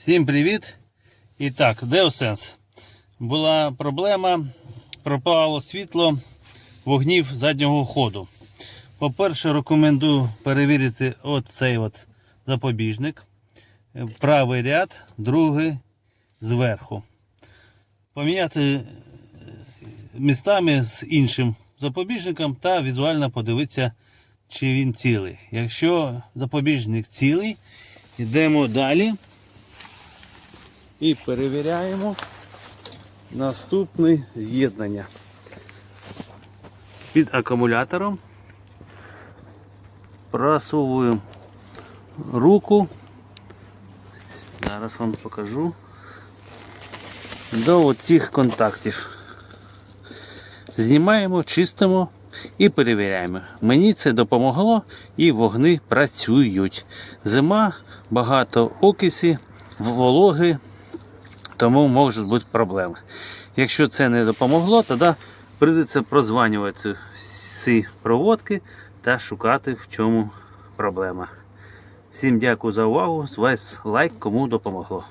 Всім привіт! І так, Деосенс. Була проблема, пропало світло вогнів заднього ходу. По-перше, рекомендую перевірити оцей от запобіжник. Е, Правий ряд, другий зверху. Поміняти е, містами з іншим запобіжником та візуально подивитися, чи він цілий. Якщо запобіжник цілий, йдемо далі і перевіряємо наступне з'єднання. Під акумулятором просовуємо руку. Зараз вам покажу до оцих контактів. Знімаємо, чистимо і перевіряємо. Мені це допомогло і вогни працюють. Зима, багато окисі, вологи, тому можуть бути проблеми. Якщо це не допомогло, тоді прийдеться прозванювати всі проводки та шукати, в чому проблема. Всім дякую за увагу. З лайк, кому допомогло.